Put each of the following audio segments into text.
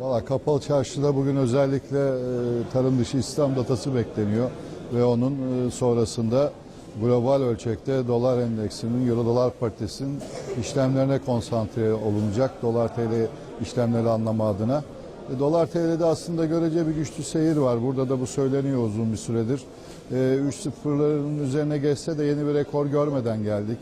Valla Kapalı Çarşı'da bugün özellikle e, tarım dışı İslam datası bekleniyor ve onun e, sonrasında global ölçekte dolar endeksinin, euro dolar paritesinin işlemlerine konsantre olunacak. Dolar TL işlemleri anlama adına. E, dolar TL'de aslında görece bir güçlü seyir var. Burada da bu söyleniyor uzun bir süredir. E, 3 sıfırların üzerine geçse de yeni bir rekor görmeden geldik.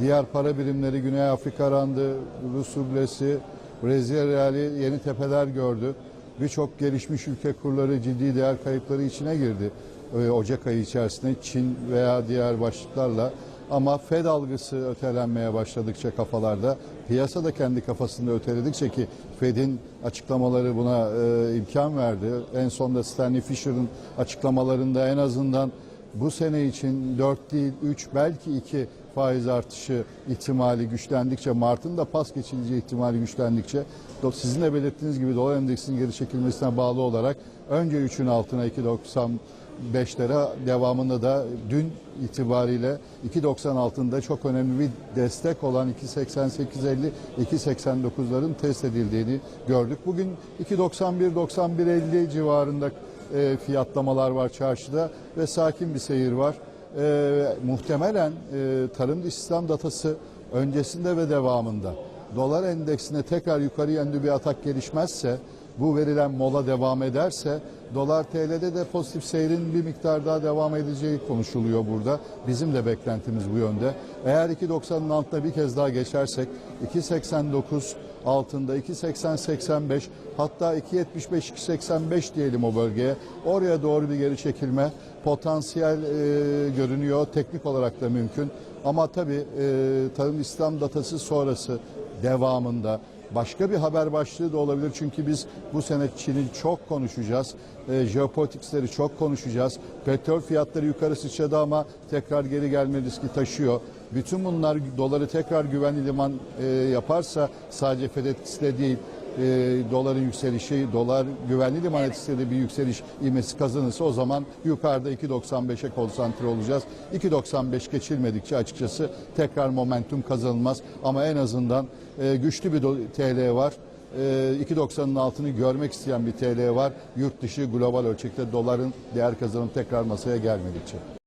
Diğer para birimleri Güney Afrika randı, Rus rublesi, Brezilya reali yeni tepeler gördü. Birçok gelişmiş ülke kurları ciddi değer kayıpları içine girdi. Ee, Ocak ayı içerisinde Çin veya diğer başlıklarla ama Fed algısı ötelenmeye başladıkça kafalarda, piyasa da kendi kafasında öteledikçe ki Fed'in açıklamaları buna e, imkan verdi. En sonda Stanley Fischer'ın açıklamalarında en azından bu sene için 4 değil 3 belki 2 faiz artışı ihtimali güçlendikçe Mart'ın da pas geçileceği ihtimali güçlendikçe sizin de belirttiğiniz gibi dolar endeksinin geri çekilmesine bağlı olarak önce 3'ün altına 2.95'lere devamında da dün itibariyle 2.90 altında çok önemli bir destek olan 2.88.50 2.89'ların test edildiğini gördük. Bugün 2.91-91.50 civarında e, fiyatlamalar var çarşıda ve sakin bir seyir var. E, muhtemelen e, tarım İslam datası öncesinde ve devamında dolar endeksine tekrar yukarı yönlü bir atak gelişmezse bu verilen mola devam ederse dolar TL'de de pozitif seyrin bir miktar daha devam edeceği konuşuluyor burada. Bizim de beklentimiz bu yönde. Eğer 2.90'ın altına bir kez daha geçersek 2.89 altında 2.80-85 hatta 2.75-2.85 diyelim o bölgeye. Oraya doğru bir geri çekilme potansiyel e, görünüyor. Teknik olarak da mümkün. Ama tabii e, tarım İslam datası sonrası devamında başka bir haber başlığı da olabilir. Çünkü biz bu sene Çin'i çok konuşacağız. E, jeopolitikleri çok konuşacağız. Petrol fiyatları yukarı sıçradı ama tekrar geri gelme riski taşıyor. Bütün bunlar doları tekrar güvenli liman e, yaparsa sadece FED etkisi de değil e, doların yükselişi, dolar güvenli liman etkisiyle de bir yükseliş ivmesi kazanırsa o zaman yukarıda 2.95'e konsantre olacağız. 2.95 geçilmedikçe açıkçası tekrar momentum kazanılmaz ama en azından e, güçlü bir TL var. E, 2.90'ın altını görmek isteyen bir TL var. Yurt dışı global ölçekte doların değer kazanımı tekrar masaya gelmedikçe.